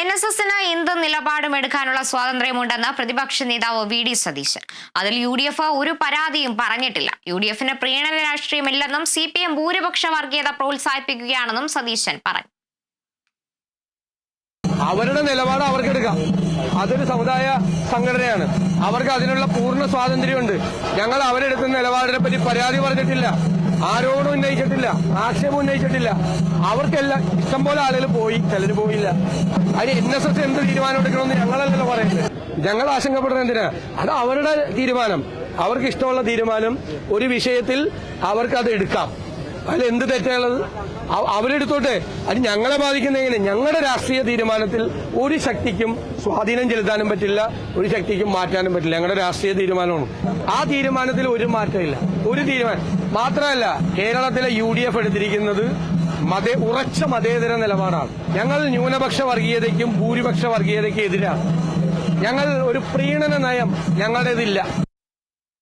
N S എസിന് എന്ത് നിലപാടും എടുക്കാനുള്ള സ്വാതന്ത്ര്യമുണ്ടെന്ന് പ്രതിപക്ഷ നേതാവ് വി ഡി സതീശൻ. അതിൽ യു ഡി എഫ് ഒരു പരാതിയും പറഞ്ഞിട്ടില്ല. യു ഡി എഫിന് പ്രീണന രാഷ്ട്രീയമില്ലെന്നും സി പി എം ഭൂരിപക്ഷ വർഗീയത പ്രോത്സാഹിപ്പിക്കുകയാണെന്നും സതീശൻ പറഞ്ഞു. അവരുടെ നിലപാട് അവർക്ക് എടുക്കാം. അതൊരു സമുദായ സംഘടനയാണ്. അവർക്ക് അതിനുള്ള പൂർണ സ്വാതന്ത്ര്യമുണ്ട്. ഞങ്ങൾ അവരെടുക്കുന്ന നിലപാടിനെ പറ്റി പരാതി പറഞ്ഞിട്ടില്ല. ആരോടും ഉന്നയിച്ചിട്ടില്ല ആക്ഷേപം ഉന്നയിച്ചിട്ടില്ല. അവർക്കെല്ലാം ഇഷ്ടംപോലെ ആളുകൾ പോയി ചിലർ പോയില്ല. അതിന് എൻ എസ് എസ് എന്ത് തീരുമാനം എടുക്കണമെന്ന് ഞങ്ങളല്ലല്ലോ പറയുന്നത്. ഞങ്ങൾ ആശങ്കപ്പെടുന്നത് എന്തിനാ? അത് അവരുടെ തീരുമാനം. അവർക്ക് ഇഷ്ടമുള്ള തീരുമാനം. ഒരു വിഷയത്തിൽ അവർക്കത് എടുക്കാം. അതിൽ എന്ത് തെറ്റാണുള്ളത് അവ- അവരെടുത്തോട്ടെ. അത് ഞങ്ങളെ ബാധിക്കുന്ന എങ്ങനെ? ഞങ്ങളുടെ രാഷ്ട്രീയ തീരുമാനത്തിൽ ഒരു ശക്തിക്കും സ്വാധീനം ചെലുത്താനും പറ്റില്ല ഒരു ശക്തിക്കും മാറ്റാനും പറ്റില്ല. ഞങ്ങളുടെ രാഷ്ട്രീയ തീരുമാനമാണ്. ആ തീരുമാനത്തിൽ ഒരു മാറ്റമില്ല. ഒരു തീരുമാനം. മാത്രമല്ല കേരളത്തിലെ യു ഡി എഫ് എടുത്തിരിക്കുന്നത് മതേ ഉറച്ച മതേതര നിലപാടാണ്. ഞങ്ങൾ ന്യൂനപക്ഷ വർഗീയതയ്ക്കും ഭൂരിപക്ഷ വർഗീയതയ്ക്കും എതിരാണ്. ഞങ്ങൾ ഒരു പ്രീണന നയം ഞങ്ങളുടേതില്ല.